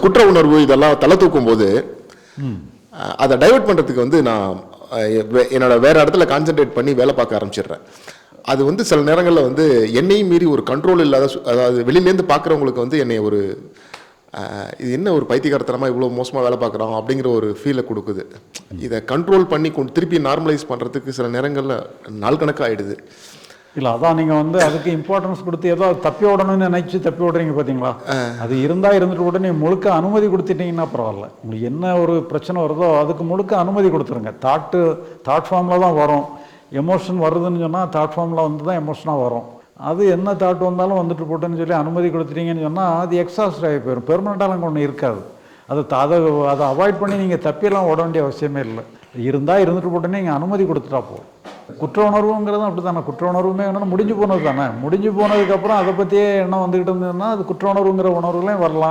குற்ற உணர்வு இதெல்லாம் தலை தூக்கும் போது அதை டைவர்ட் பண்ணுறதுக்கு வந்து நான் வே- என்னோட வேற இடத்துல கான்சென்ட்ரேட் பண்ணி வேலை பார்க்க ஆரம்பிச்சிடுறேன். அது வந்து சில நேரங்களில் வந்து என்னையும் மீறி ஒரு கண்ட்ரோல் இல்லாத அதாவது வெளியிலேருந்து பார்க்குறவங்களுக்கு வந்து என்னை ஒரு இது என்ன ஒரு பைத்தியகாரத்தனமாக இவ்வளோ மோசமாக வேலை பார்க்குறோம் அப்படிங்கிற ஒரு ஃபீலை கொடுக்குது. இதை கண்ட்ரோல் பண்ணி கொண்டு திருப்பி நார்மலைஸ் பண்ணுறதுக்கு சில நேரங்களில் நாள் கணக்காக ஆகிடுது இல்லை அதான் நீங்கள் வந்து அதுக்கு இம்பார்ட்டன்ஸ் கொடுத்து ஏதோ தப்பி விடணும்னு நினைச்சு தப்பி விடுறீங்க பார்த்தீங்களா அது இருந்தால் இருந்துட்டு நீங்கள் முழுக்க அனுமதி கொடுத்துட்டீங்கன்னா பரவாயில்ல. உங்களுக்கு என்ன ஒரு பிரச்சனை வருதோ அதுக்கு முழுக்க அனுமதி கொடுத்துருங்க. தாட்டு தாட் ஃபார்மில் தான் வரும். எமோஷன் வருதுன்னு சொன்னால் தாட் ஃபார்மில் வந்து தான் எமோஷனாக வரும். அது என்ன தாட் வந்தாலும் வந்துட்டு போட்டுன்னு சொல்லி அனுமதி கொடுத்துட்டீங்கன்னு சொன்னால் அது எக்ஸாஸ்ட் ஆகி போயிடும் பெர்மனண்டாக ஒன்று இருக்காது. அதை அதை அதை அவாய்ட் பண்ணி நீங்கள் தப்பியெல்லாம் ஓட வேண்டிய அவசியமே இல்லை. இருந்தால் இருந்துட்டு போட்டு நீங்கள் அனுமதி கொடுத்துட்டா போதும். குற்ற உணர்வுங்கிறது அப்படி தானே குற்ற உணர்வுமே என்னன்னா முடிஞ்சு போனது தானே முடிஞ்சு போனதுக்கப்புறம் அதை பற்றியே எண்ணம் வந்துக்கிட்டு இருந்ததுன்னா அது குற்ற உணர்வுங்கிற உணர்வுலையும் வரலாம்.